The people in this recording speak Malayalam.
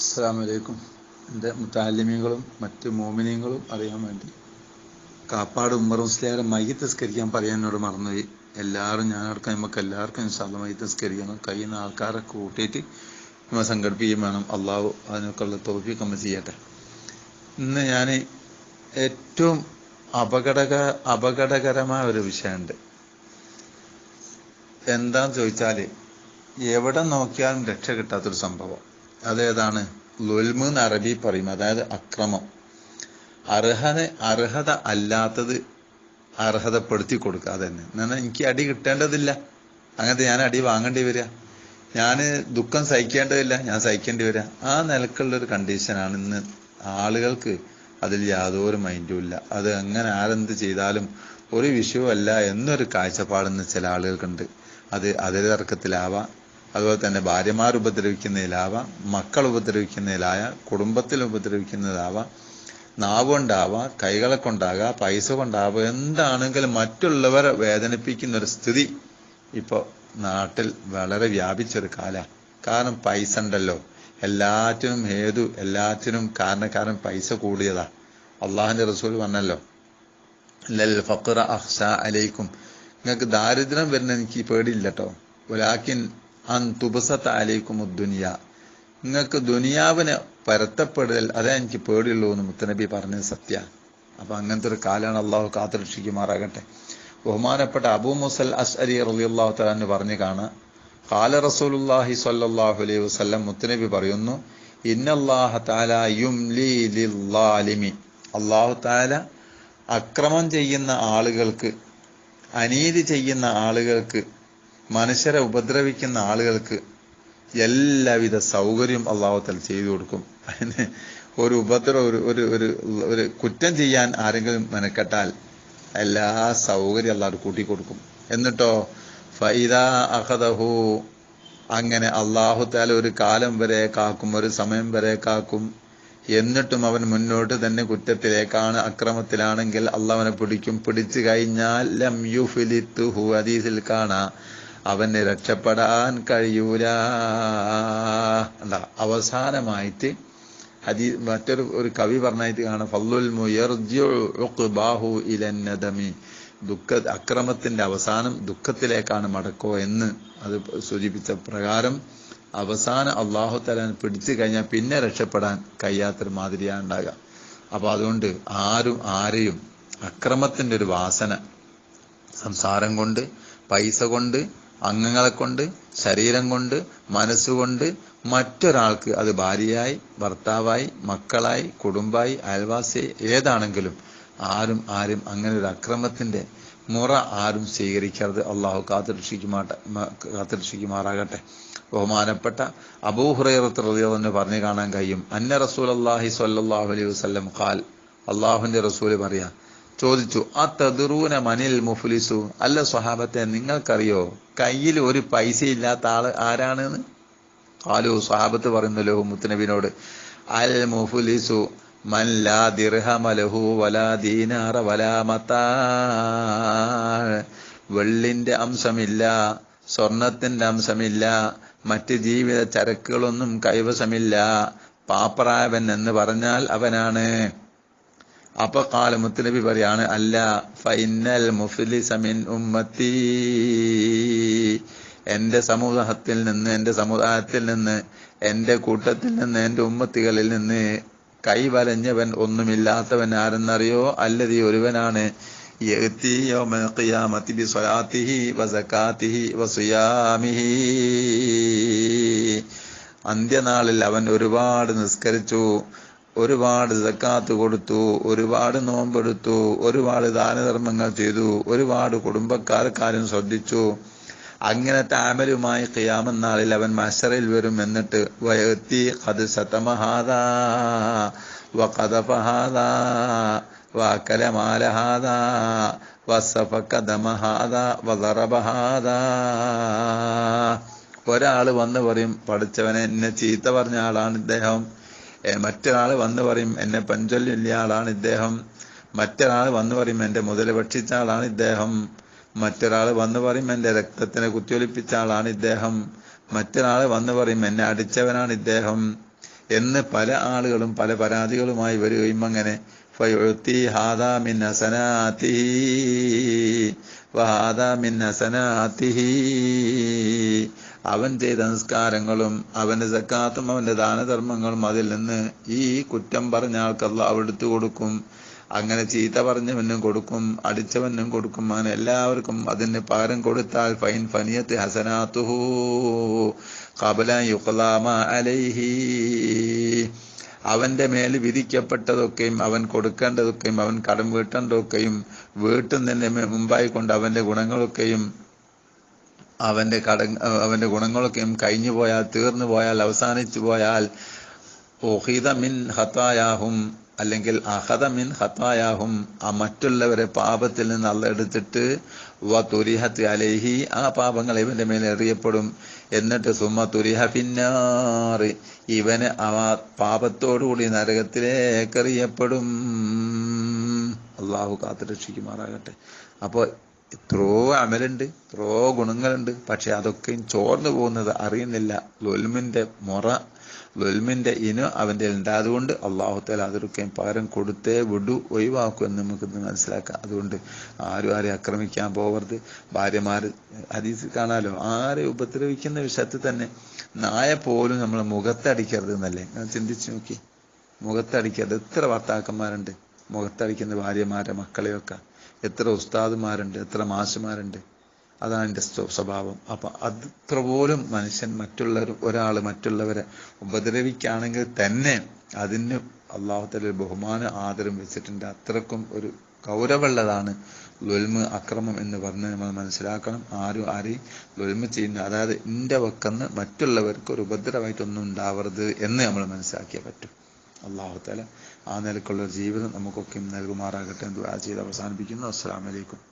അസ്സാമലൈക്കും എന്റെ മുത്താലിമ്യങ്ങളും മറ്റ് മോമിനിയങ്ങളും അറിയാൻ വേണ്ടി. കാപ്പാട് ഉമ്മർ മുസ്ലിയാരെ മൈ തസ്കരിക്കാൻ പറയാൻ എന്നോട് മറന്നുപോയി. എല്ലാവരും ഞാൻ അടക്കം നമുക്ക് എല്ലാവർക്കും ഇൻഷാല്ല മയ്യത്ത് തസ്കരിക്കണം കഴിയുന്ന ആൾക്കാരെ കൂട്ടിയിട്ട് നമ്മൾ സംഘടിപ്പിക്കുകയും വേണം. അള്ളാഹു അതിനൊക്കെയുള്ള തോഫിയൊക്കെ നമ്മൾ ചെയ്യട്ടെ. ഇന്ന് ഞാൻ ഏറ്റവും അപകടക അപകടകരമായ ഒരു വിഷയമുണ്ട്. എന്താന്ന് ചോദിച്ചാൽ എവിടെ നോക്കിയാലും രക്ഷ കിട്ടാത്തൊരു സംഭവം. അതേതാണ്? ലുൽമ് എന്ന് അറബി പറയും. അതായത് അക്രമം. അർഹത അർഹത അല്ലാത്തത് അർഹതപ്പെടുത്തി കൊടുക്കുക അതന്നെ. എന്നാൽ എനിക്ക് അടി കിട്ടേണ്ടതില്ല. അങ്ങനത്തെ ഞാൻ അടി വാങ്ങേണ്ടി വരിക. ഞാൻ ദുഃഖം സഹിക്കേണ്ടതില്ല. ഞാൻ സഹിക്കേണ്ടി വരിക. ആ നിലക്കുള്ള ഒരു കണ്ടീഷനാണ് ഇന്ന് ആളുകൾക്ക് അതിൽ യാതൊരു മൈൻഡും ഇല്ല. അത് എങ്ങനെ ആരെന്ത് ചെയ്താലും ഒരു വിഷയവുമല്ല എന്നൊരു കാഴ്ചപ്പാടെന്ന് ചില ആളുകൾക്കുണ്ട്. അത് അതിൽ തർക്കത്തിലാവാം. അതുപോലെ തന്നെ ഭാര്യമാർ ഉപദ്രവിക്കുന്നതിലാവാം മക്കൾ ഉപദ്രവിക്കുന്നതിലായ കുടുംബത്തിൽ ഉപദ്രവിക്കുന്നതാവാം നാവ് കൊണ്ടാവാം കൈകളെ കൊണ്ടാകാം പൈസ കൊണ്ടാവാം എന്താണെങ്കിലും മറ്റുള്ളവരെ വേദനിപ്പിക്കുന്ന ഒരു സ്ഥിതി ഇപ്പോൾ നാട്ടിൽ വളരെ വ്യാപിച്ചൊരു കാലമാണ് കാരണം പൈസ ഉണ്ടല്ലോ. എല്ലാറ്റിനും ഹേതു എല്ലാറ്റിനും കാരണക്കാരൻ പൈസ കൂടിയതാ. അള്ളാഹിന്റെ റസൂൽ പറഞ്ഞല്ലോ ലൽ ഫഖറ അഹ്സ അലൈക്കും. നിങ്ങൾക്ക് ദാരിദ്ര്യം വരുന്ന എനിക്ക് പേടിയില്ല കേട്ടോ ഒലാക്കിൻ അൻ തുബസത്ത അലൈക്കും ദുനിയ. നിങ്ങൾക്ക് ദുനിയാവിനെ പരത്തപ്പെടൽ അതേ എനിക്ക് പേടിയുള്ളൂ എന്ന് മുത്തനബി പറഞ്ഞത് സത്യ. അപ്പൊ അങ്ങനത്തെ ഒരു കാലാണ് അള്ളാഹു കാത്തുരക്ഷിക്കുമാറാകട്ടെ. ബഹുമാനപ്പെട്ട അബൂ മുസൽ അസ് അലി റളിയല്ലാഹു തലാന്ന് പറഞ്ഞു കാണാം കാല റസൂലുല്ലാഹി സ്വല്ലല്ലാഹു അലൈഹി വസ്ലം മുത്തനബി പറയുന്നു ഇന്നല്ലാഹ തആല യുംലി അള്ളാഹു താല അക്രമം ചെയ്യുന്ന ആളുകൾക്ക് അനീതി ചെയ്യുന്ന ആളുകൾക്ക് മനുഷ്യരെ ഉപദ്രവിക്കുന്ന ആളുകൾക്ക് എല്ലാവിധ സൗകര്യം അള്ളാഹുത്തൽ ചെയ്തു കൊടുക്കും. അതിന് ഒരു ഉപദ്രവം ഒരു ഒരു ഒരു ഒരു കുറ്റം ചെയ്യാൻ ആരെങ്കിലും മെനക്കെട്ടാൽ എല്ലാ സൗകര്യം അള്ളാഹ് കൂട്ടി കൊടുക്കും. എന്നിട്ടോ ഫൈദ അഹദഹു അങ്ങനെ അള്ളാഹു താല ഒരു കാലം വരെ കാക്കും ഒരു സമയം വരെ കാക്കും. എന്നിട്ടും അവൻ മുന്നോട്ട് തന്നെ കുറ്റത്തിലേക്കാണ് അക്രമത്തിലാണെങ്കിൽ അള്ളാഹവനെ പിടിക്കും. പിടിച്ചു കഴിഞ്ഞാൽ ലം യുഫിലിത്തുഹു ഹദീസിൽ കാണാ. അവന് രക്ഷപ്പെടാൻ കഴിയൂല. അല്ല അവസാനമായിട്ട് ഹദീ മറ്റൊരു ഒരു കവി പറഞ്ഞായിട്ട് കാണാം. ഫല്ലുൽ മുയർജു ഇലന്നദമി ദുഃഖ അക്രമത്തിന്റെ അവസാനം ദുഃഖത്തിലേക്കാണ് മടക്കോ എന്ന് അത് സൂചിപ്പിച്ച പ്രകാരം അവസാനം അള്ളാഹു തലാൻ പിടിച്ചു കഴിഞ്ഞാൽ പിന്നെ രക്ഷപ്പെടാൻ കഴിയാത്തൊരു മാതിരിയാണ് ഉണ്ടാകുക അപ്പൊ അതുകൊണ്ട് ആരും ആരെയും അക്രമത്തിന്റെ ഒരു വാസന സംസാരം കൊണ്ട് പൈസ കൊണ്ട് അംഗങ്ങളെ കൊണ്ട് ശരീരം കൊണ്ട് മനസ്സുകൊണ്ട് മറ്റൊരാൾക്ക് അത് ഭാര്യയായി ഭർത്താവായി മക്കളായി കുടുംബായി അയൽവാസി ഏതാണെങ്കിലും ആരും ആരും അങ്ങനെ ഒരു അക്രമത്തിന്റെ മുറ ആരും സ്വീകരിക്കരുത്. അള്ളാഹു കാത്തുരക്ഷിക്കുമാട്ടെ കാത്തുരക്ഷിക്കുമാറാകട്ടെ. ബഹുമാനപ്പെട്ട അബൂഹുറൈറത്ത് എന്ന് പറഞ്ഞു കാണാൻ കഴിയും. അന്ന റസൂൽ അള്ളാഹി സല്ലാഹു അലൈഹി വസ്ലം ഖാൽ അള്ളാഹുവിന്റെ റസൂൽ പറയാ ചോദിച്ചു ആ തദുറൂന മനിൽ മുഫ്ലിസു? അല്ല സ്വഹാബത്തെ നിങ്ങൾക്കറിയോ കയ്യിൽ ഒരു പൈസ ഇല്ലാത്ത ആൾ ആരാണെന്ന്? കാലു സ്വഹാബത്ത് പറയുന്നല്ലോ മുത്തനബിനോട് അൽ മുഫ്ലിസു മൻ ലാ ദിർഹമ ലഹു വലാ ദീനാറ വലാ മത്താ. വെള്ളിന്റെ അംശമില്ല സ്വർണത്തിന്റെ അംശമില്ല മറ്റ് ജീവിത ചരക്കുകളൊന്നും കൈവശമില്ല. പാപ്പറായവൻ എന്ന് പറഞ്ഞാൽ അവനാണ്. അപ്പൊ കാല നബി പറയാണ് അല്ല ഫൈനൽ മുഫ്ലിസമിൻ ഉമ്മത്തി. എന്റെ സമൂഹത്തിൽ നിന്ന് എന്റെ സമുദായത്തിൽ നിന്ന് എന്റെ കൂട്ടത്തിൽ നിന്ന് എന്റെ ഉമ്മത്തികളിൽ നിന്ന് കൈവലഞ്ഞവൻ ഒന്നുമില്ലാത്തവൻ ആരെന്നറിയോ? അല്ലതി ഒരുവനാണ്. അന്ത്യനാളിൽ അവൻ ഒരുപാട് നിസ്കരിച്ചു. ഒരുപാട് സക്കാത്ത് കൊടുത്തു ഒരുപാട് നോമ്പെടുത്തു ഒരുപാട് ദാനധർമ്മങ്ങൾ ചെയ്തു ഒരുപാട് കുടുംബക്കാർക്കാരും ശ്രദ്ധിച്ചു. അങ്ങനത്തെ ആമലുമായി കിയാമെന്നാളിൽ അവൻ മഷറിൽ വരും എന്നിട്ട് വയത്തി കത് ശതമഹാദ വകദഫഹാദ വകലമാലഹാദ വസഫക്കദമഹാദ ഒരാൾ വന്ന് പറയും പഠിച്ചവനെ എന്നെ ചീത്ത പറഞ്ഞ ആളാണ് ഇദ്ദേഹം. മറ്റൊരാൾ വന്ന് പറയും എന്നെ പഞ്ചൊല്ലില്ല ആളാണ് ഇദ്ദേഹം. മറ്റൊരാൾ വന്ന് പറയും എന്റെ മുതൽ ഭക്ഷിച്ച ആളാണ് ഇദ്ദേഹം. മറ്റൊരാൾ വന്ന് പറയും എന്റെ രക്തത്തിനെ കുത്തിയൊലിപ്പിച്ച ആളാണ് ഇദ്ദേഹം. മറ്റൊരാൾ വന്ന് പറയും എന്നെ അടിച്ചവനാണ് ഇദ്ദേഹം. എന്ന് പല ആളുകളും പല പരാതികളുമായി വരികയും അങ്ങനെ ഫയുത്തി ഹാദാ അവൻ ചെയ്ത സംസ്കാരങ്ങളും അവന്റെ സക്കാത്തും അവന്റെ ദാനധർമ്മങ്ങളും അതിൽ നിന്ന് ഈ കുറ്റം പറഞ്ഞ ആൾക്കല്ല അള്ളാഹു എടുത്തു കൊടുക്കും. അങ്ങനെ ചീത്ത പറഞ്ഞവനും കൊടുക്കും അടിച്ചവനും കൊടുക്കും. അങ്ങനെ എല്ലാവർക്കും അതിന് പകരം കൊടുത്താൽ ഫൈൻ ഫനിയത്ത് ഹസനാത്തുഹു കബല അലൈഹി. അവന്റെ മേൽ വിധിക്കപ്പെട്ടതൊക്കെയും അവൻ കൊടുക്കേണ്ടതൊക്കെയും അവൻ കടം വീട്ടേണ്ടതൊക്കെയും വീട്ടുന്നതിന് മുമ്പായി കൊണ്ട് അവന്റെ ഗുണങ്ങളൊക്കെയും അവന്റെ കട അവന്റെ ഗുണങ്ങളൊക്കെയും കഴിഞ്ഞു പോയാൽ തീർന്നു പോയാൽ അവസാനിച്ചു പോയാൽ ഓഹിത മിൻ ഹത്തായാഹും അല്ലെങ്കിൽ അഹദ മിൻ ഹത്തായാഹും ആ മറ്റുള്ളവരെ പാപത്തിൽ നിന്ന് അള്ള എടുത്തിട്ട് വ തുരിഹത്ത് അലേഹി ആ പാപങ്ങൾ ഇവന്റെ മേലെ എറിയപ്പെടും. എന്നിട്ട് സുമ തുരിഹ പിന്നാറ് ഇവന് ആ പാപത്തോടുകൂടി നരകത്തിലേക്കെറിയപ്പെടും അള്ളാഹു കാത്തു രക്ഷിക്കുമാറാകട്ടെ അപ്പോൾ എത്രയോ അമലുണ്ട് എത്രയോ ഗുണങ്ങളുണ്ട്. പക്ഷെ അതൊക്കെ ചോർന്നു പോകുന്നത് അറിയുന്നില്ല. ലൊൽമിന്റെ മുറ ലൊൽമിന്റെ ഇനം അവന്റെ ഉണ്ടായതുകൊണ്ട് അതുകൊണ്ട് അള്ളാഹുത്താല അതൊക്കെ പകരം കൊടുത്തേ വിടു ഒഴിവാക്കും എന്ന് നമുക്ക് മനസ്സിലാക്കാം. അതുകൊണ്ട് ആരും ആരെ ആക്രമിക്കാൻ പോവരുത് ഭാര്യമാർ ഹദീസ് കാണാലോ? ആരെ ഉപദ്രവിക്കുന്ന വിഷയത്തിൽ തന്നെ നായ പോലും നമ്മൾ മുഖത്തടിക്കരുത് എന്നല്ലേ? ഞാൻ ചിന്തിച്ചു നോക്കി. മുഖത്തടിക്കരുത്. എത്ര ഭർത്താക്കന്മാരുണ്ട് മുഖത്തടിക്കുന്ന ഭാര്യമാരെ മക്കളെയൊക്കെ. എത്ര ഉസ്താദുമാരുണ്ട് എത്ര മാഷുമാരുണ്ട്. അതാണ് എന്റെ സ്വഭാവം. അപ്പൊ അത്ര പോലും മനുഷ്യൻ മറ്റുള്ളവർ ഒരാൾ മറ്റുള്ളവരെ ഉപദ്രവിക്കുകയാണെങ്കിൽ തന്നെ അതിന് അള്ളാഹുത്തല ബഹുമാന ആദരം വെച്ചിട്ടുണ്ട്. അത്രക്കും ഒരു ഗൗരവമുള്ളതാണ് ലൊൽമ് അക്രമം എന്ന് പറഞ്ഞ് നമ്മൾ മനസ്സിലാക്കണം. ആരും ആരെയും ലൊൽമ് ചെയ്യുന്ന അതായത് എന്റെ വക്കെന്ന് മറ്റുള്ളവർക്ക് ഒരു ഉപദ്രവമായിട്ടൊന്നും ഉണ്ടാവരുത് എന്ന് നമ്മൾ മനസ്സിലാക്കിയേ പറ്റും. അള്ളാഹുത്തല ആ നിലക്കുള്ള ജീവിതം നമുക്കൊക്കെ നൽകുമാറാകട്ടെ എന്ന് ചെയ്ത് അവസാനിപ്പിക്കുന്നു. അസ്സാം വലൈക്കും